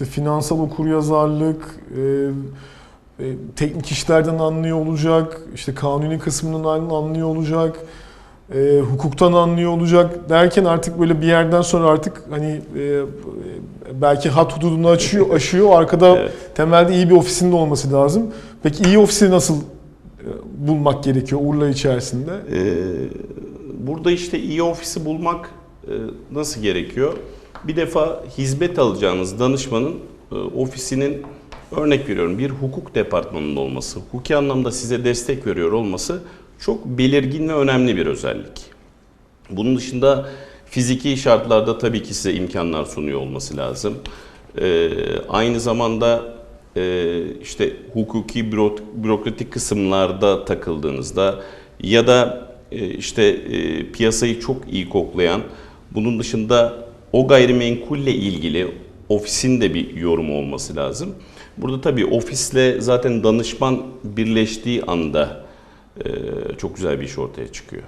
işte finansal okuryazarlık, e, e, teknik işlerden anlıyor olacak, işte kanuni kısmından anlıyor olacak, e, hukuktan anlıyor olacak derken artık böyle bir yerden sonra artık hani e, belki hat hududunu açıyor, aşıyor. Arkada Evet. temelde iyi bir ofisinde olması lazım. Peki iyi ofisi nasıl e, bulmak gerekiyor Urla içerisinde? Ee, burada işte iyi ofisi bulmak e, nasıl gerekiyor? Bir defa hizmet alacağınız danışmanın e, ofisinin örnek veriyorum bir hukuk departmanında olması, hukuki anlamda size destek veriyor olması çok belirgin ve önemli bir özellik. Bunun dışında fiziki şartlarda tabii ki size imkanlar sunuyor olması lazım. Ee, aynı zamanda e, işte hukuki büro- bürokratik kısımlarda takıldığınızda ya da e, işte e, piyasayı çok iyi koklayan, bunun dışında o gayrimenkulle ilgili ofisin de bir yorumu olması lazım. Burada tabii ofisle zaten danışman birleştiği anda çok güzel bir iş ortaya çıkıyor.